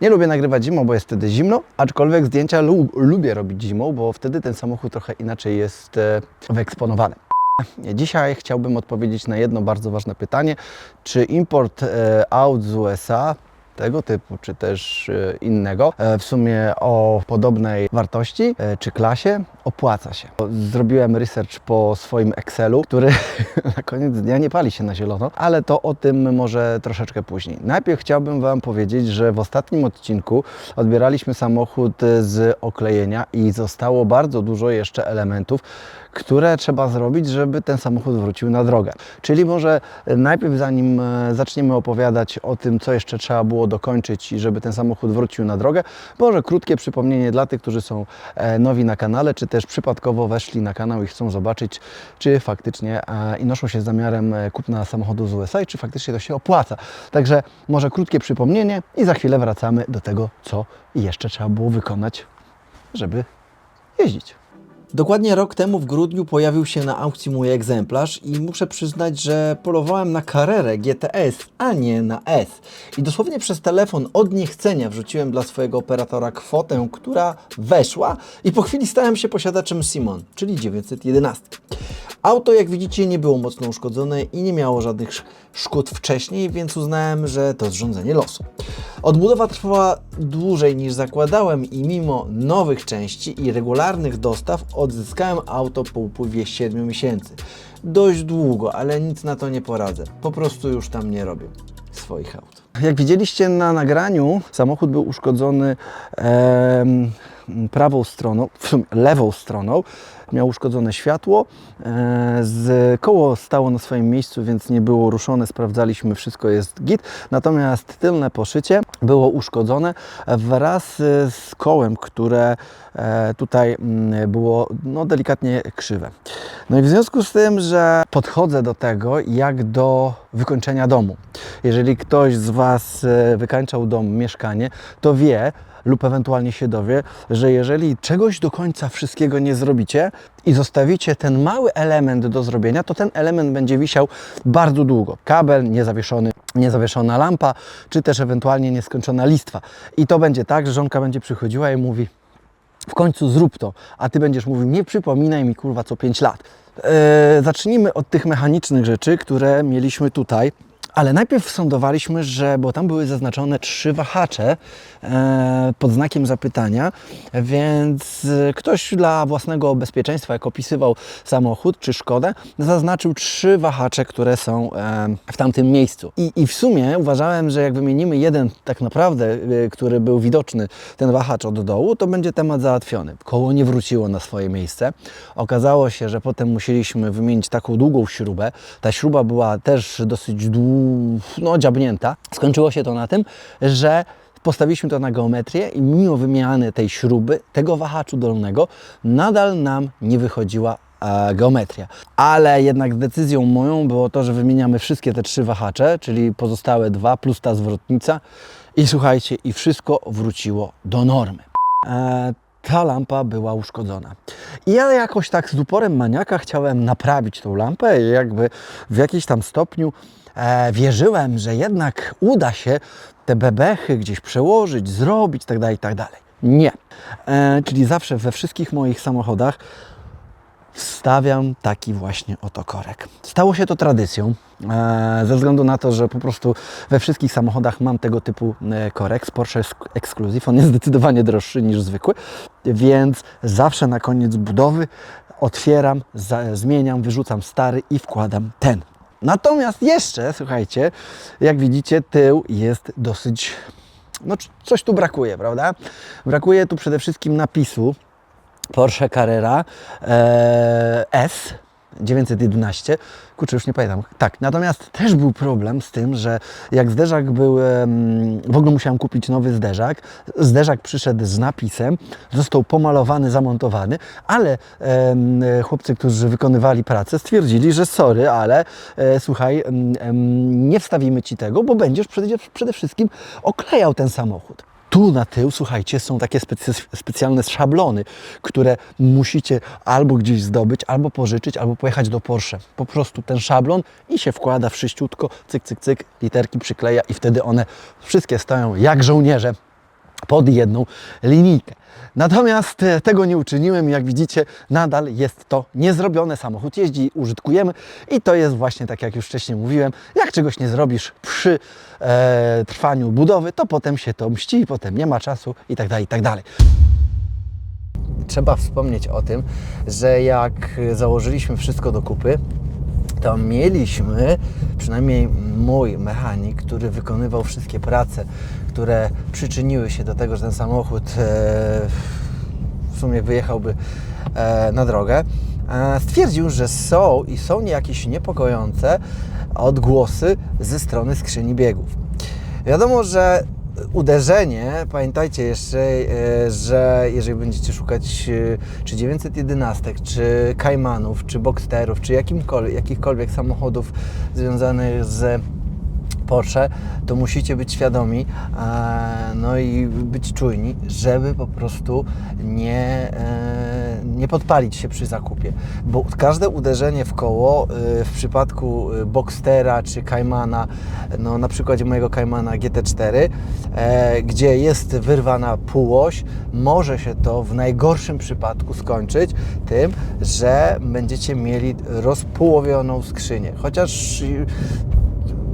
Nie lubię nagrywać zimą, bo jest wtedy zimno, aczkolwiek zdjęcia lu lubię robić zimą, bo wtedy ten samochód trochę inaczej jest e, wyeksponowany. Dzisiaj chciałbym odpowiedzieć na jedno bardzo ważne pytanie. Czy import e, aut z USA tego typu, czy też e, innego, w sumie o podobnej wartości czy klasie, opłaca się. Zrobiłem research po swoim Excelu, który na koniec dnia nie pali się na zielono, ale to o tym może troszeczkę później. Najpierw chciałbym Wam powiedzieć, że w ostatnim odcinku odbieraliśmy samochód z oklejenia i zostało bardzo dużo jeszcze elementów, które trzeba zrobić, żeby ten samochód wrócił na drogę. Czyli może najpierw, zanim e, zaczniemy opowiadać o tym, co jeszcze trzeba było dokończyć i żeby ten samochód wrócił na drogę, może krótkie przypomnienie dla tych, którzy są e, nowi na kanale, czy też przypadkowo weszli na kanał i chcą zobaczyć, czy faktycznie e, i noszą się z zamiarem e, kupna samochodu z USA i czy faktycznie to się opłaca. Także może krótkie przypomnienie i za chwilę wracamy do tego, co jeszcze trzeba było wykonać, żeby jeździć. Dokładnie rok temu w grudniu pojawił się na aukcji mój egzemplarz i muszę przyznać, że polowałem na Carrerę GTS, a nie na S. I dosłownie przez telefon od niechcenia wrzuciłem dla swojego operatora kwotę, która weszła i po chwili stałem się posiadaczem Simon, czyli 911. Auto, jak widzicie, nie było mocno uszkodzone i nie miało żadnych sz- szkód wcześniej, więc uznałem, że to zrządzenie losu. Odbudowa trwała dłużej niż zakładałem i mimo nowych części i regularnych dostaw odzyskałem auto po upływie 7 miesięcy. Dość długo, ale nic na to nie poradzę. Po prostu już tam nie robię swoich aut. Jak widzieliście na nagraniu, samochód był uszkodzony prawą stroną, w sumie lewą stroną. Miał uszkodzone światło, e, z koło stało na swoim miejscu, więc nie było ruszone, sprawdzaliśmy, wszystko jest git. Natomiast tylne poszycie było uszkodzone wraz e, z kołem, które e, tutaj mm, było no, delikatnie krzywe. No i w związku z tym, że podchodzę do tego jak do wykończenia domu. Jeżeli ktoś z Was wykańczał dom, mieszkanie, to wie lub ewentualnie się dowie, że jeżeli czegoś do końca wszystkiego nie zrobicie i zostawicie ten mały element do zrobienia, to ten element będzie wisiał bardzo długo. Kabel niezawieszony, niezawieszona lampa, czy też ewentualnie nieskończona listwa. I to będzie tak, że żonka będzie przychodziła i mówi, w końcu zrób to, a ty będziesz mówił, nie przypominaj mi kurwa co 5 lat. Eee, zacznijmy od tych mechanicznych rzeczy, które mieliśmy tutaj. Ale najpierw sądowaliśmy, że, bo tam były zaznaczone trzy wahacze e, pod znakiem zapytania, więc e, ktoś dla własnego bezpieczeństwa, jak opisywał samochód czy Szkodę, zaznaczył trzy wahacze, które są e, w tamtym miejscu. I, I w sumie uważałem, że jak wymienimy jeden tak naprawdę, e, który był widoczny, ten wahacz od dołu, to będzie temat załatwiony. Koło nie wróciło na swoje miejsce. Okazało się, że potem musieliśmy wymienić taką długą śrubę. Ta śruba była też dosyć dłu... no, dziabnięta. Skończyło się to na tym, że postawiliśmy to na geometrię i mimo wymiany tej śruby, tego wahaczu dolnego, nadal nam nie wychodziła e, geometria. Ale jednak decyzją moją było to, że wymieniamy wszystkie te trzy wahacze, czyli pozostałe dwa plus ta zwrotnica i słuchajcie, i wszystko wróciło do normy. E, ta lampa była uszkodzona. I ja jakoś tak z uporem maniaka chciałem naprawić tą lampę i jakby w jakimś tam stopniu wierzyłem, że jednak uda się te bebechy gdzieś przełożyć, zrobić tak itd. itd. Nie. E, czyli zawsze we wszystkich moich samochodach wstawiam taki właśnie oto korek. Stało się to tradycją, e, ze względu na to, że po prostu we wszystkich samochodach mam tego typu e, korek z Porsche Exclusive. On jest zdecydowanie droższy niż zwykły, więc zawsze na koniec budowy otwieram, zmieniam, wyrzucam stary i wkładam ten. Natomiast jeszcze, słuchajcie, jak widzicie, tył jest dosyć no coś tu brakuje, prawda? Brakuje tu przede wszystkim napisu Porsche Carrera e, S 911. Kurczę, już nie pamiętam. Tak, natomiast też był problem z tym, że jak zderzak był, w ogóle musiałem kupić nowy zderzak. Zderzak przyszedł z napisem, został pomalowany, zamontowany, ale chłopcy, którzy wykonywali pracę, stwierdzili, że sorry, ale e, słuchaj, nie wstawimy Ci tego, bo będziesz przede wszystkim oklejał ten samochód. Tu na tył, słuchajcie, są takie specjalne szablony, które musicie albo gdzieś zdobyć, albo pożyczyć, albo pojechać do Porsche. Po prostu ten szablon i się wkłada wszyściutko, cyk, cyk, cyk, literki przykleja i wtedy one wszystkie stoją jak żołnierze pod jedną linijkę. Natomiast e, tego nie uczyniłem, jak widzicie, nadal jest to niezrobione. Samochód jeździ, użytkujemy i to jest właśnie tak, jak już wcześniej mówiłem, jak czegoś nie zrobisz przy e, trwaniu budowy, to potem się to mści, potem nie ma czasu i tak dalej, i tak. Trzeba wspomnieć o tym, że jak założyliśmy wszystko do kupy, to mieliśmy, przynajmniej mój mechanik, który wykonywał wszystkie prace, które przyczyniły się do tego, że ten samochód e, w sumie wyjechałby e, na drogę, stwierdził, że są i są jakieś niepokojące odgłosy ze strony skrzyni biegów. Wiadomo, że uderzenie, pamiętajcie jeszcze, e, że jeżeli będziecie szukać e, czy 911, czy Caymanów, czy Boxsterów, czy jakimkolwiek, jakichkolwiek samochodów związanych z Porsche, to musicie być świadomi e, no i być czujni, żeby po prostu nie, nie podpalić się przy zakupie. Bo każde uderzenie w koło e, w przypadku e, Boxstera czy Caymana, no na przykładzie mojego Caymana GT4, e, gdzie jest wyrwana półoś, może się to w najgorszym przypadku skończyć tym, że będziecie mieli rozpołowioną skrzynię. Chociaż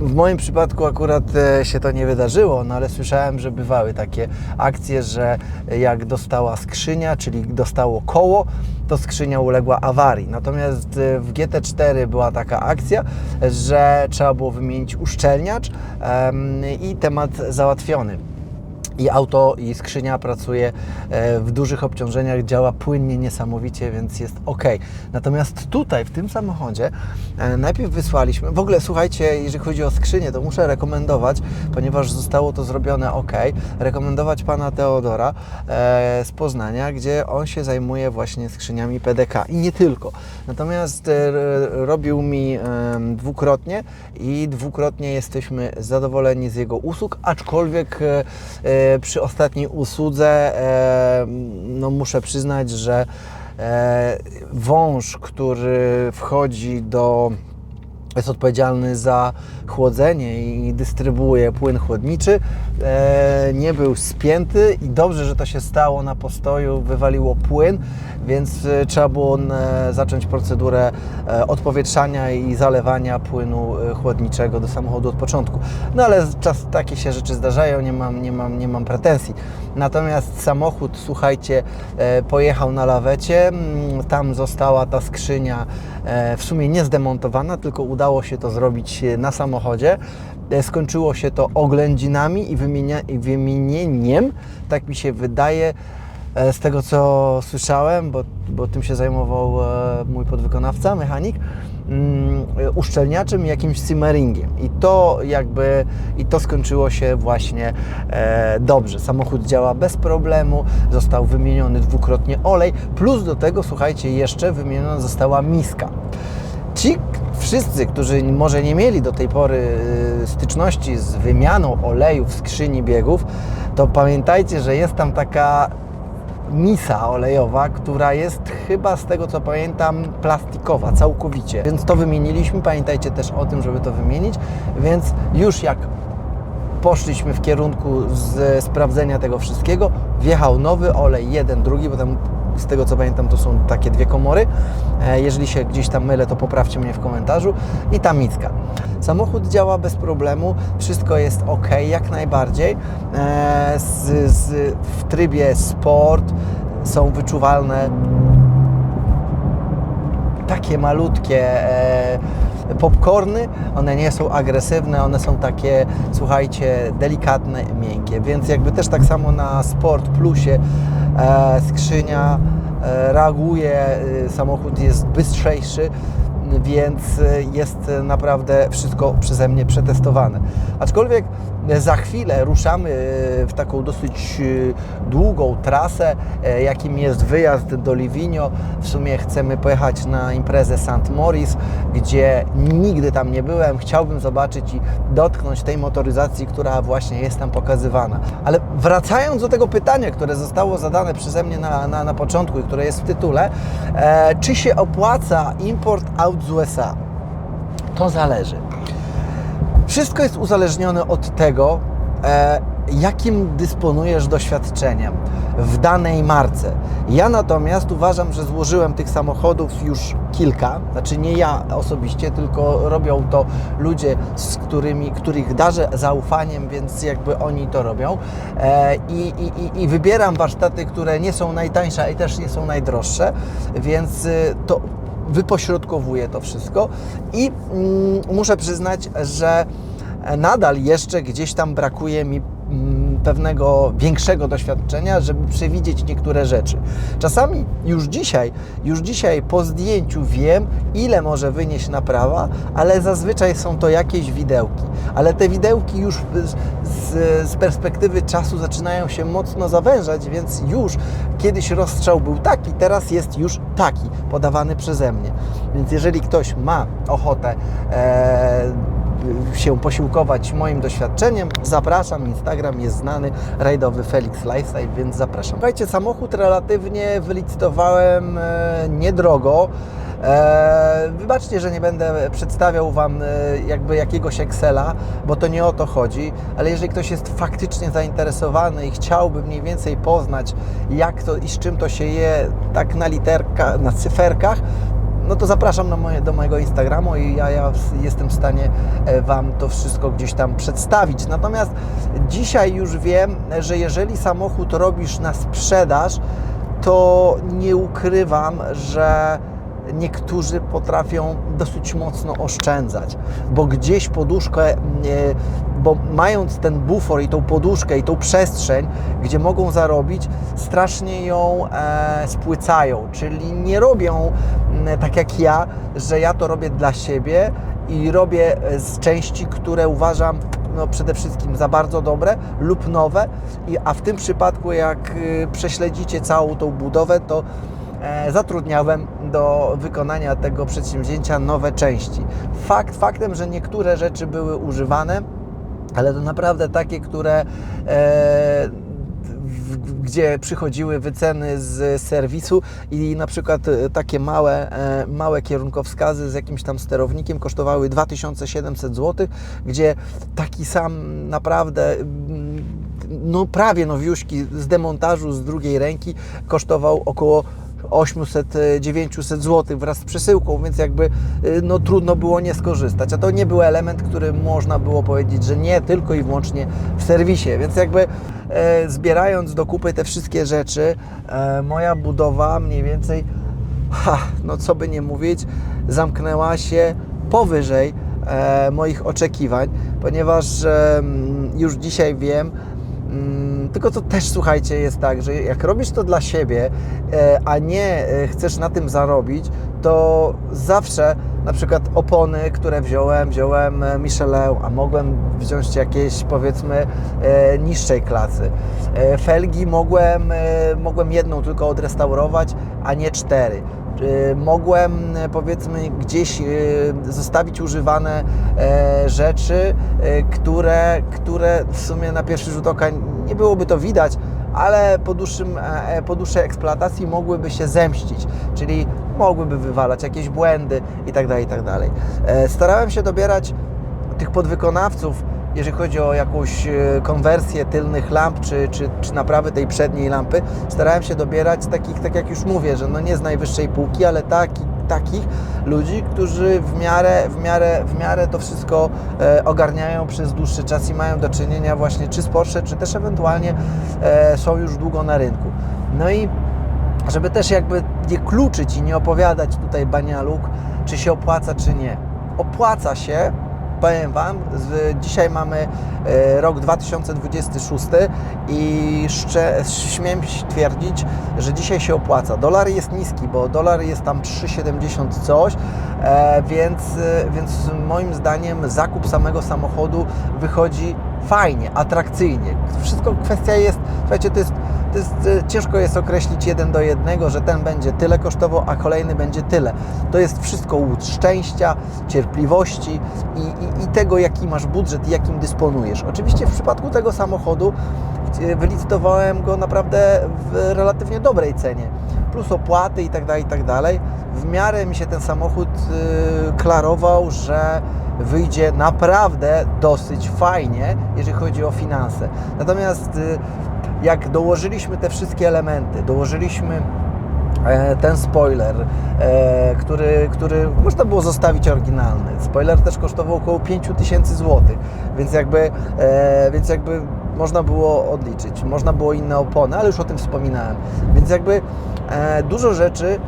w moim przypadku akurat e, się to nie wydarzyło, no ale słyszałem, że bywały takie akcje, że jak dostała skrzynia, czyli dostało koło, to skrzynia uległa awarii. Natomiast e, w GT4 była taka akcja, że trzeba było wymienić uszczelniacz i temat załatwiony i auto i skrzynia pracuje e, w dużych obciążeniach, działa płynnie, niesamowicie, więc jest ok. Natomiast tutaj, w tym samochodzie, e, najpierw wysłaliśmy, w ogóle słuchajcie, jeżeli chodzi o skrzynię, to muszę rekomendować, ponieważ zostało to zrobione ok, rekomendować pana Teodora e, z Poznania, gdzie on się zajmuje właśnie skrzyniami PDK i nie tylko. Natomiast robił mi dwukrotnie i dwukrotnie jesteśmy zadowoleni z jego usług, aczkolwiek przy ostatniej usłudze e, no muszę przyznać, że e, wąż, który wchodzi do jest odpowiedzialny za chłodzenie i dystrybuuje płyn chłodniczy, e, nie był spięty i dobrze, że to się stało na postoju, wywaliło płyn, więc e, trzeba było e, zacząć procedurę e, odpowietrzania i zalewania płynu chłodniczego do samochodu od początku. No ale czas takie się rzeczy zdarzają, nie mam, nie mam, nie mam pretensji. Natomiast samochód, słuchajcie, pojechał na lawecie, mm, tam została ta skrzynia w sumie nie zdemontowana, tylko udało się to zrobić na samochodzie. Skończyło się to oględzinami i, wymienia, wymienieniem, tak mi się wydaje, e, z tego co słyszałem, bo, bo tym się zajmował e, mój podwykonawca, mechanik, e, uszczelniaczem i jakimś simmeringiem. I to jakby, i to skończyło się właśnie e, dobrze. Samochód działa bez problemu, został wymieniony dwukrotnie olej, plus do tego, słuchajcie, jeszcze wymieniona została miska. Ci wszyscy, którzy może nie mieli do tej pory y, styczności z wymianą oleju w skrzyni biegów, to pamiętajcie, że jest tam taka misa olejowa, która jest chyba z tego co pamiętam plastikowa całkowicie. Więc to wymieniliśmy. Pamiętajcie też o tym, żeby to wymienić. Więc już jak poszliśmy w kierunku z sprawdzenia tego wszystkiego, wjechał nowy olej, jeden, drugi, bo tam z tego co pamiętam to są takie dwie komory. E, Jeżeli się gdzieś tam mylę, to poprawcie mnie w komentarzu. I ta micka. Samochód działa bez problemu, wszystko jest ok, jak najbardziej. E, Z, z, w trybie sport są wyczuwalne takie malutkie e, popcorny, one nie są agresywne, one są takie, słuchajcie, delikatne, miękkie, więc jakby też tak samo na Sport Plusie skrzynia e, reaguje, e, samochód jest bystrzejszy, więc e, jest e, naprawdę wszystko przeze mnie przetestowane. Aczkolwiek e, za chwilę ruszamy e, w taką dosyć e, długą trasę, e, jakim jest wyjazd do Livigno. W sumie chcemy pojechać na imprezę St. Maurice, gdzie nigdy tam nie byłem. Chciałbym zobaczyć i dotknąć tej motoryzacji, która właśnie jest tam pokazywana. Ale wracając do tego pytania, które zostało zadane przeze mnie na, na, na początku i które jest w tytule, e, czy się opłaca import aut z USA? To zależy. Wszystko jest uzależnione od tego, e, jakim dysponujesz doświadczeniem w danej marce. Ja natomiast uważam, że złożyłem tych samochodów już kilka, znaczy nie ja osobiście, tylko robią to ludzie, z którymi, których darzę zaufaniem, więc jakby oni to robią. E, i, i, i- wybieram warsztaty, które nie są najtańsze i też nie są najdroższe, więc y, to wypośrodkowuję to wszystko i mm, muszę przyznać, że nadal jeszcze gdzieś tam brakuje mi mm, pewnego większego doświadczenia, żeby przewidzieć niektóre rzeczy. Czasami już dzisiaj, już dzisiaj po zdjęciu wiem, ile może wynieść naprawa, ale zazwyczaj są to jakieś widełki. Ale te widełki już z, z, perspektywy czasu zaczynają się mocno zawężać, więc już kiedyś rozstrzał był taki, teraz jest już taki, podawany przeze mnie. Więc jeżeli ktoś ma ochotę e, się posiłkować moim doświadczeniem, zapraszam. Instagram jest znany, rajdowy Felix Lifestyle, więc zapraszam. Słuchajcie, samochód relatywnie wylicytowałem e, niedrogo. E, wybaczcie, że nie będę przedstawiał Wam e, jakby jakiegoś Excela, bo to nie o to chodzi, ale jeżeli ktoś jest faktycznie zainteresowany i chciałby mniej więcej poznać, jak to i z czym to się je, tak na literkach, na cyferkach, no to zapraszam moje, do mojego Instagramu i ja, ja jestem w stanie e, Wam to wszystko gdzieś tam przedstawić. Natomiast dzisiaj już wiem, że jeżeli samochód robisz na sprzedaż, to nie ukrywam, że niektórzy potrafią dosyć mocno oszczędzać, bo gdzieś poduszkę, e, bo mając ten bufor i tą poduszkę i tą przestrzeń, gdzie mogą zarobić, strasznie ją e, spłycają, czyli nie robią tak jak ja, że ja to robię dla siebie i robię e, z części, które uważam no, przede wszystkim za bardzo dobre lub nowe, a w tym przypadku jak y, prześledzicie całą tą budowę, to zatrudniałem do wykonania tego przedsięwzięcia nowe części. Fakt faktem, że niektóre rzeczy były używane, ale to naprawdę takie, które e, gdzie przychodziły wyceny z serwisu i na przykład e, takie małe, e, małe kierunkowskazy z jakimś tam sterownikiem kosztowały 2700 zł, gdzie taki sam naprawdę mm, no prawie nowiuśki z demontażu z drugiej ręki kosztował około 800-900 zł wraz z przesyłką, więc jakby y, no, trudno było nie skorzystać. A to nie był element, który można było powiedzieć, że nie tylko i wyłącznie w serwisie. Więc jakby e, zbierając do kupy te wszystkie rzeczy, e, moja budowa mniej więcej, ha, no co by nie mówić, zamknęła się powyżej e, moich oczekiwań, ponieważ e, już dzisiaj wiem, Mm, Tylko to też słuchajcie, jest tak, że jak robisz to dla siebie, e, a nie e, chcesz na tym zarobić, to zawsze na przykład opony, które wziąłem, wziąłem e, Michelin, a mogłem wziąć jakieś powiedzmy niższej klasy. Felgi mogłem, mogłem jedną tylko odrestaurować, a nie cztery. E, Mogłem e, powiedzmy gdzieś e, zostawić używane rzeczy, które, które w sumie na pierwszy rzut oka nie byłoby to widać, ale po, dłuższym, po dłuższej eksploatacji mogłyby się zemścić, czyli mogłyby wywalać jakieś błędy itd. itd. E, Starałem się dobierać tych podwykonawców, jeżeli chodzi o jakąś e, konwersję tylnych lamp, czy, czy, czy naprawy tej przedniej lampy, starałem się dobierać takich, tak jak już mówię, że no nie z najwyższej półki, ale taki, takich ludzi, którzy w miarę, w miarę, w miarę to wszystko e, ogarniają przez dłuższy czas i mają do czynienia właśnie czy z Porsche, czy też ewentualnie e, są już długo na rynku. No i żeby też jakby nie kluczyć i nie opowiadać tutaj banialuk, czy się opłaca, czy nie. Opłaca się, powiem Wam, dzisiaj mamy e, rok 2026 i śmiem twierdzić, że dzisiaj się opłaca. Dolar jest niski, bo dolar jest tam 3,70 coś, e, więc, e, więc moim zdaniem zakup samego samochodu wychodzi fajnie, atrakcyjnie. Wszystko kwestia jest, słuchajcie, to jest, jest e, ciężko jest określić jeden do jednego, że ten będzie tyle kosztował, a kolejny będzie tyle. To jest wszystko łód szczęścia, cierpliwości i, i, i tego, jaki masz budżet i jakim dysponujesz. Oczywiście w przypadku tego samochodu e, wylicytowałem go naprawdę w relatywnie dobrej cenie, plus opłaty i tak dalej, i tak dalej. W miarę mi się ten samochód e, klarował, że wyjdzie naprawdę dosyć fajnie, jeżeli chodzi o finanse. Natomiast jak dołożyliśmy te wszystkie elementy, dołożyliśmy e, ten spoiler, e, który, który można było zostawić oryginalny. Spoiler też kosztował około 5000 zł, więc jakby, e, więc jakby można było odliczyć. Można było inne opony, ale już o tym wspominałem. Więc jakby dużo rzeczy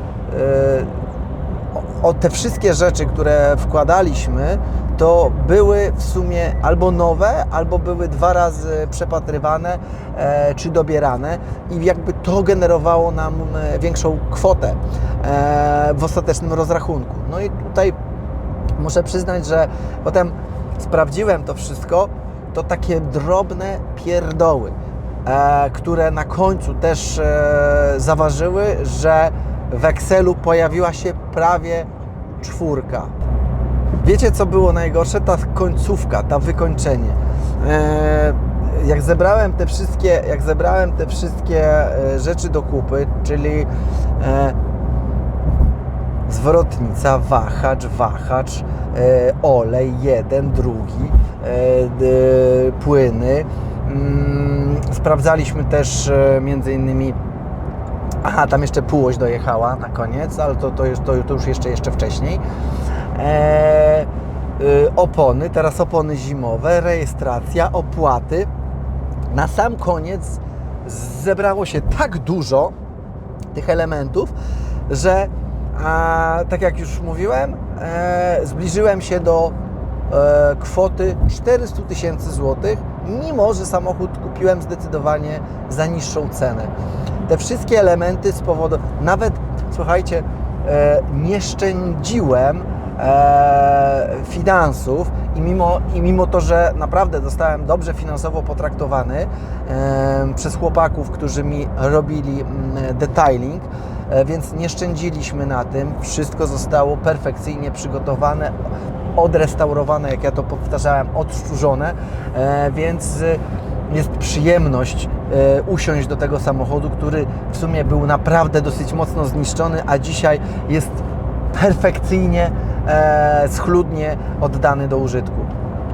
o, te wszystkie rzeczy, które wkładaliśmy, to były w sumie albo nowe, albo były dwa razy przepatrywane e, czy dobierane i jakby to generowało nam e, większą kwotę e, w ostatecznym rozrachunku. No i tutaj muszę przyznać, że potem sprawdziłem to wszystko, to takie drobne pierdoły, e, które na końcu też e, zaważyły, że w Excelu pojawiła się prawie czwórka. Wiecie, co było najgorsze? Ta końcówka, ta wykończenie. E, jak zebrałem te wszystkie, jak zebrałem te wszystkie e, rzeczy do kupy, czyli e, zwrotnica, wahacz, wahacz, olej, jeden, drugi, płyny. Mm, sprawdzaliśmy też między innymi Aha, tam jeszcze półość dojechała na koniec, ale to, to, to, to już jeszcze, jeszcze wcześniej. E, y, opony, teraz opony zimowe, rejestracja, opłaty. Na sam koniec zebrało się tak dużo tych elementów, że a, tak jak już mówiłem, e, zbliżyłem się do e, kwoty 400 tysięcy złotych, mimo że samochód kupiłem zdecydowanie za niższą cenę. Te wszystkie elementy powodu, nawet słuchajcie, e, nie szczędziłem e, finansów i mimo, i mimo to, że naprawdę zostałem dobrze finansowo potraktowany e, przez chłopaków, którzy mi robili mm, detailing, e, więc nie szczędziliśmy na tym. Wszystko zostało perfekcyjnie przygotowane, odrestaurowane, jak ja to powtarzałem, odszczurzone, e, więc jest przyjemność e, usiąść do tego samochodu, który w sumie był naprawdę dosyć mocno zniszczony, a dzisiaj jest perfekcyjnie, e, schludnie oddany do użytku.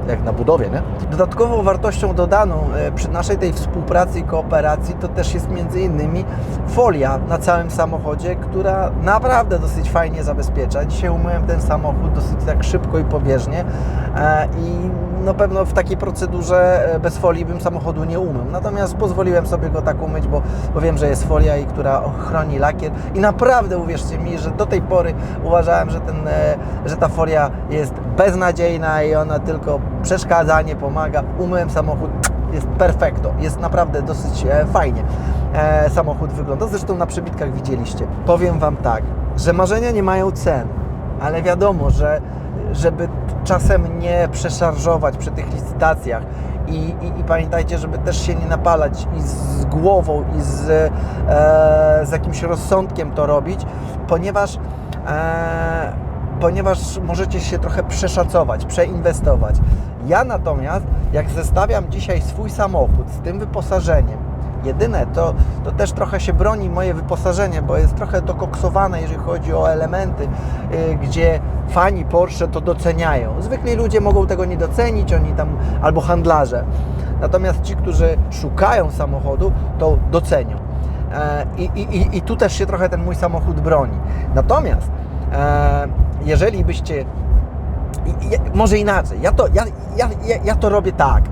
Jak na budowie, nie? Dodatkową wartością dodaną e, przy naszej tej współpracy i kooperacji to też jest między innymi folia na całym samochodzie, która naprawdę dosyć fajnie zabezpiecza. Dzisiaj umyłem ten samochód dosyć tak szybko i pobieżnie e, i no pewno w takiej procedurze e, bez folii bym samochodu nie umył. Natomiast pozwoliłem sobie go tak umyć, bo, bo wiem, że jest folia i która chroni lakier i naprawdę uwierzcie mi, że do tej pory uważałem, że, ten, e, że ta folia jest beznadziejna i ona tylko przeszkadza, nie pomaga. Umyłem samochód, jest perfekto, jest naprawdę dosyć e, fajnie e, samochód wygląda. Zresztą na przebitkach widzieliście. Powiem Wam tak, że marzenia nie mają cen, ale wiadomo, że żeby czasem nie przeszarżować przy tych licytacjach i, i, i pamiętajcie, żeby też się nie napalać i z głową i z, e, z jakimś rozsądkiem to robić, ponieważ e, ponieważ możecie się trochę przeszacować, przeinwestować. Ja natomiast, jak zestawiam dzisiaj swój samochód z tym wyposażeniem, jedyne to, to też trochę się broni moje wyposażenie, bo jest trochę dokoksowane, jeżeli chodzi o elementy, yy, gdzie fani Porsche to doceniają. Zwykli ludzie mogą tego nie docenić, oni tam, albo handlarze. Natomiast ci, którzy szukają samochodu, to docenią. E, I, i, I tu też się trochę ten mój samochód broni. Natomiast e, jeżeli byście. Może inaczej, ja to, ja, ja, ja, ja to robię tak,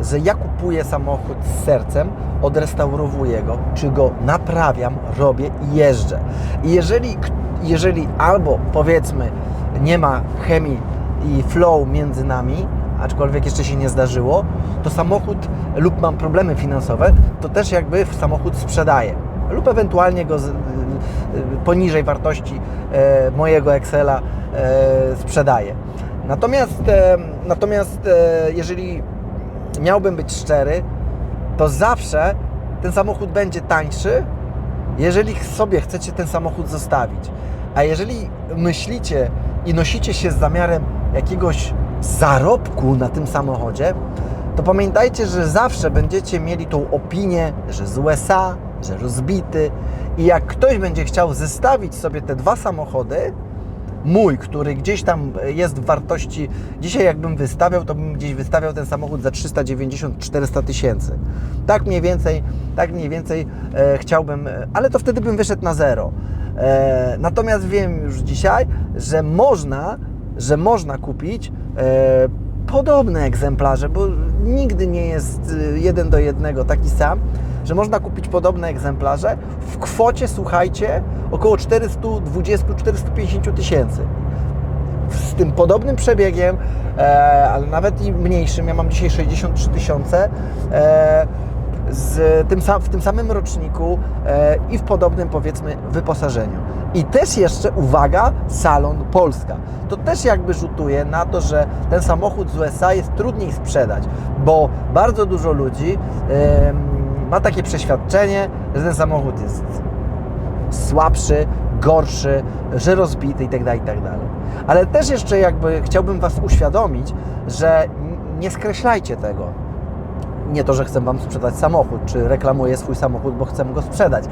że ja kupuję samochód z sercem, odrestaurowuję go, czy go naprawiam, robię i jeżdżę. I jeżeli, jeżeli albo powiedzmy nie ma chemii i flow między nami, aczkolwiek jeszcze się nie zdarzyło, to samochód lub mam problemy finansowe, to też jakby samochód sprzedaję. Lub ewentualnie go z, y, y, poniżej wartości e, mojego Excela e, sprzedaję. Natomiast, e, natomiast jeżeli miałbym być szczery, to zawsze ten samochód będzie tańszy, jeżeli sobie chcecie ten samochód zostawić. A jeżeli myślicie i nosicie się z zamiarem jakiegoś zarobku na tym samochodzie, to pamiętajcie, że zawsze będziecie mieli tą opinię, że z USA, że rozbity i jak ktoś będzie chciał zestawić sobie te dwa samochody, mój, który gdzieś tam jest w wartości, dzisiaj jakbym wystawiał, to bym gdzieś wystawiał ten samochód za 390-400 tysięcy. Tak mniej więcej, tak mniej więcej e, chciałbym, e, ale to wtedy bym wyszedł na zero. E, natomiast wiem już dzisiaj, że można, że można kupić e, podobne egzemplarze, bo nigdy nie jest y, jeden do jednego taki sam, że można kupić podobne egzemplarze w kwocie, słuchajcie, około 420-450 tysięcy. Z tym podobnym przebiegiem, e, ale nawet i mniejszym, ja mam dzisiaj 63 tysiące, e, z tym, w tym samym roczniku e, i w podobnym powiedzmy wyposażeniu. I też jeszcze, uwaga, salon Polska. To też jakby rzutuje na to, że ten samochód z USA jest trudniej sprzedać, bo bardzo dużo ludzi ma takie przeświadczenie, że ten samochód jest słabszy, gorszy, że rozbity itd., itd. Ale też jeszcze jakby chciałbym Was uświadomić, że nie skreślajcie tego. Nie to, że chcę Wam sprzedać samochód, czy reklamuję swój samochód, bo chcę go sprzedać.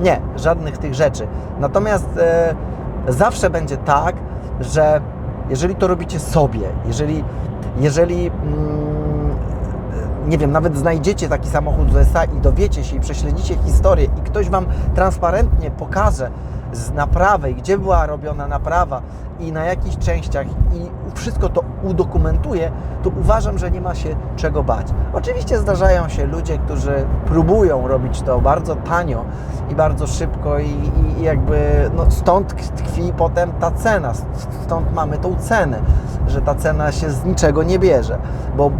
Nie, żadnych tych rzeczy. Natomiast e, zawsze będzie tak, że jeżeli to robicie sobie, jeżeli, jeżeli mm, nie wiem, nawet znajdziecie taki samochód z USA i dowiecie się i prześledzicie historię i ktoś Wam transparentnie pokaże z naprawy, gdzie była robiona naprawa i na jakich częściach i wszystko to udokumentuje, to uważam, że nie ma się czego bać. Oczywiście zdarzają się ludzie, którzy próbują robić to bardzo tanio i bardzo szybko i, i, jakby no, stąd tkwi potem ta cena, stąd mamy tą cenę, że ta cena się z niczego nie bierze, bo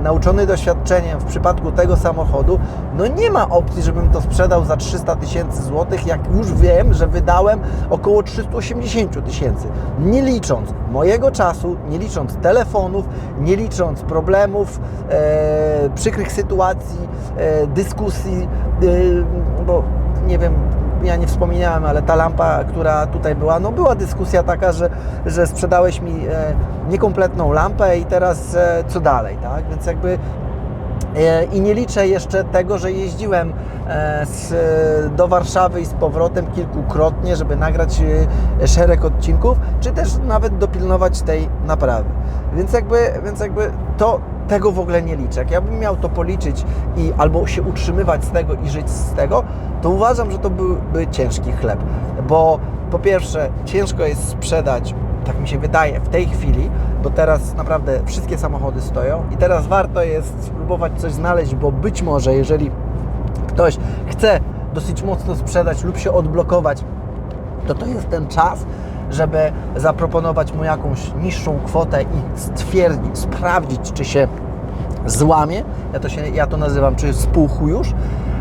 nauczony doświadczeniem w przypadku tego samochodu, no nie ma opcji, żebym to sprzedał za 300 tysięcy złotych, jak już wiem, że wydałem około 380 tysięcy. Nie licząc mojego czasu, nie licząc telefonów, nie licząc problemów, e, przykrych sytuacji, e, dyskusji, e, bo nie wiem, ja nie wspominałem, ale ta lampa, która tutaj była, no była dyskusja taka, że, że sprzedałeś mi e, niekompletną lampę i teraz e, co dalej, tak? Więc jakby I nie liczę jeszcze tego, że jeździłem e, z, do Warszawy i z powrotem kilkukrotnie, żeby nagrać e, szereg odcinków, czy też nawet dopilnować tej naprawy. Więc jakby, więc jakby to tego w ogóle nie liczę. Jak ja bym miał to policzyć i albo się utrzymywać z tego i żyć z tego, to uważam, że to byłby ciężki chleb. Bo po pierwsze, ciężko jest sprzedać tak mi się wydaje w tej chwili, bo teraz naprawdę wszystkie samochody stoją i teraz warto jest spróbować coś znaleźć, bo być może jeżeli ktoś chce dosyć mocno sprzedać lub się odblokować, to to jest ten czas, żeby zaproponować mu jakąś niższą kwotę i stwierdzić, sprawdzić, czy się złamie, ja to, się, ja to nazywam, czy spuchł już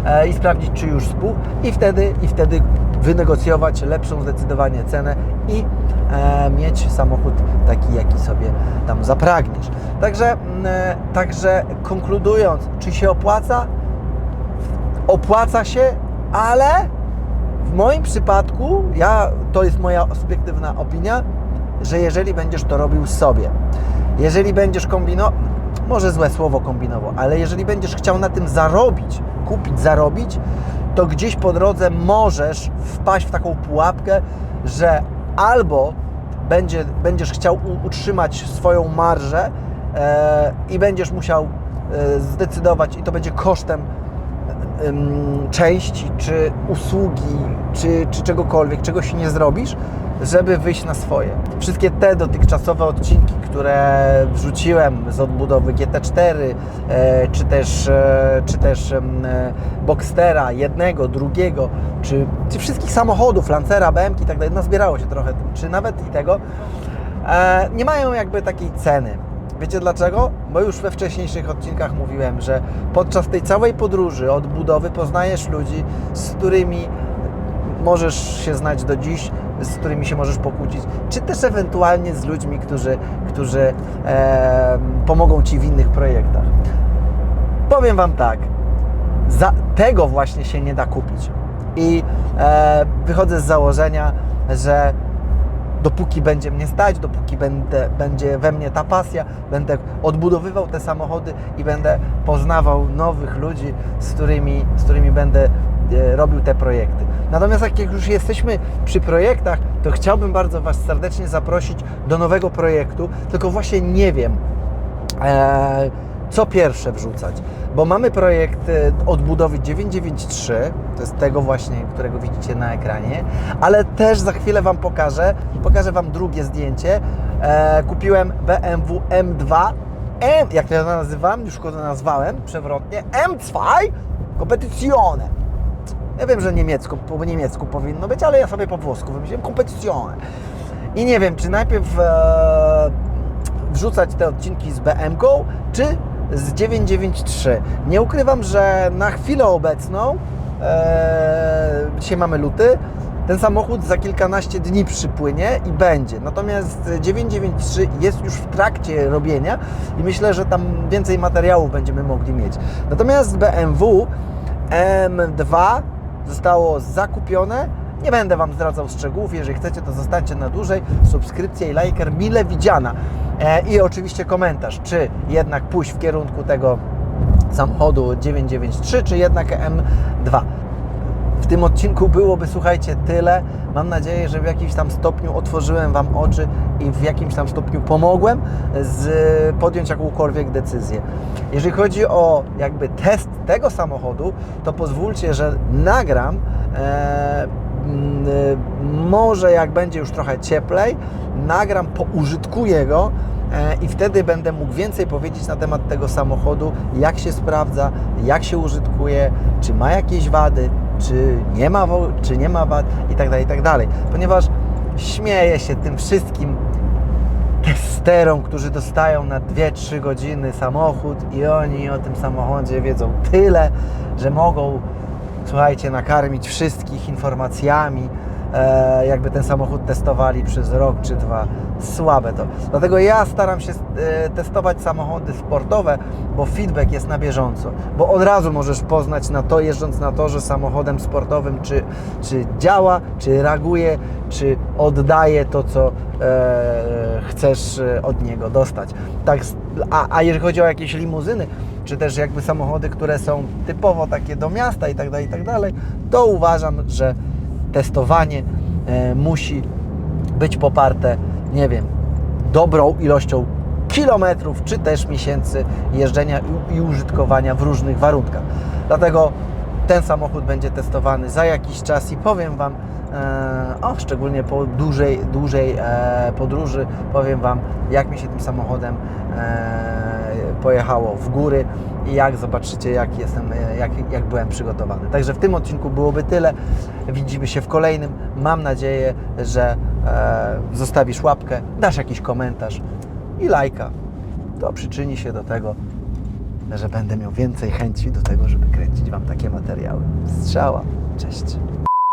e, i sprawdzić, czy już spuchł i wtedy, i wtedy wynegocjować lepszą zdecydowanie cenę i mieć samochód taki, jaki sobie tam zapragniesz. Także, mm, e, także konkludując, czy się opłaca? Opłaca się, ale w moim przypadku, ja, to jest moja subiektywna opinia, że jeżeli będziesz to robił sobie, jeżeli będziesz kombinował, może złe słowo kombinował, ale jeżeli będziesz chciał na tym zarobić, kupić, zarobić, to gdzieś po drodze możesz wpaść w taką pułapkę, że albo będzie, będziesz chciał utrzymać swoją marżę e, i będziesz musiał e, zdecydować i to będzie kosztem em, części, czy usługi, czy, czy czegokolwiek, czego się nie zrobisz, żeby wyjść na swoje. Wszystkie te dotychczasowe odcinki, które wrzuciłem z odbudowy GT4, e, czy też, e, czy też e, Boxstera, jednego, drugiego, czy, czy wszystkich samochodów, Lancera, BMW i tak dalej, nazbierało się trochę, czy nawet i tego, nie mają jakby takiej ceny. Wiecie dlaczego? Bo już we wcześniejszych odcinkach mówiłem, że podczas tej całej podróży od budowy poznajesz ludzi, z którymi możesz się znać do dziś, z którymi się możesz pokłócić, czy też ewentualnie z ludźmi, którzy, którzy e, pomogą Ci w innych projektach. Powiem Wam tak, tego właśnie się nie da kupić. I e, wychodzę z założenia, że dopóki będzie mnie stać, dopóki będę, będzie we mnie ta pasja, będę odbudowywał te samochody i będę poznawał nowych ludzi, z którymi, z którymi będę robił te projekty. Natomiast jak już jesteśmy przy projektach, to chciałbym bardzo Was serdecznie zaprosić do nowego projektu, tylko właśnie nie wiem, e, co pierwsze wrzucać, bo mamy projekt e, odbudowy 993, to jest tego właśnie, którego widzicie na ekranie, ale też za chwilę Wam pokażę, pokażę Wam drugie zdjęcie. E, kupiłem BMW M2, M, jak to ja nazywam, już go nazwałem przewrotnie, M2 Competizione. Ja wiem, że niemiecko, po niemiecku powinno być, ale ja sobie po włosku wymyśliłem Competizione. I nie wiem, czy najpierw e, wrzucać te odcinki z BMG, czy z 993. Nie ukrywam, że na chwilę obecną, e, dzisiaj mamy luty, ten samochód za kilkanaście dni przypłynie i będzie. Natomiast 993 jest już w trakcie robienia i myślę, że tam więcej materiałów będziemy mogli mieć. Natomiast BMW M2 zostało zakupione. Nie będę Wam zdradzał szczegółów. Jeżeli chcecie, to zostańcie na dłużej. Subskrypcja i lajker mile widziana. E, I oczywiście komentarz, czy jednak pójść w kierunku tego samochodu 993, czy jednak M2. W tym odcinku byłoby, słuchajcie, tyle. Mam nadzieję, że w jakimś tam stopniu otworzyłem Wam oczy i w jakimś tam stopniu pomogłem z, podjąć jakąkolwiek decyzję. Jeżeli chodzi o jakby test tego samochodu, to pozwólcie, że nagram e, e, może jak będzie już trochę cieplej, nagram, poużytkuję go e, i wtedy będę mógł więcej powiedzieć na temat tego samochodu, jak się sprawdza, jak się użytkuje, czy ma jakieś wady, czy nie ma, czy nie ma wad i tak dalej, i tak. Ponieważ śmieję się tym wszystkim testerom, którzy dostają na 2-3 godziny samochód i oni o tym samochodzie wiedzą tyle, że mogą, słuchajcie, nakarmić wszystkich informacjami, e, jakby ten samochód testowali przez rok czy dwa. Słabe to. Dlatego ja staram się e, testować samochody sportowe, bo feedback jest na bieżąco. Bo od razu możesz poznać na to, jeżdżąc na torze samochodem sportowym, czy, czy działa, czy reaguje, czy oddaje to, co e, chcesz e, od niego dostać. Tak, a, a jeżeli chodzi o jakieś limuzyny, czy też jakby samochody, które są typowo takie do miasta i tak dalej, i tak dalej, to uważam, że testowanie e, musi być poparte, nie wiem, dobrą ilością kilometrów, czy też miesięcy jeżdżenia i, użytkowania w różnych warunkach. Dlatego ten samochód będzie testowany za jakiś czas i powiem Wam, e, o, szczególnie po dłużej, dłużej e, podróży, powiem Wam, jak mi się tym samochodem pojechało w góry i jak zobaczycie, jak jestem, e, jak, jak byłem przygotowany. Także w tym odcinku byłoby tyle. Widzimy się w kolejnym. Mam nadzieję, że e, zostawisz łapkę, dasz jakiś komentarz i lajka. To przyczyni się do tego, że będę miał więcej chęci do tego, żeby kręcić Wam takie materiały. Strzała. Cześć.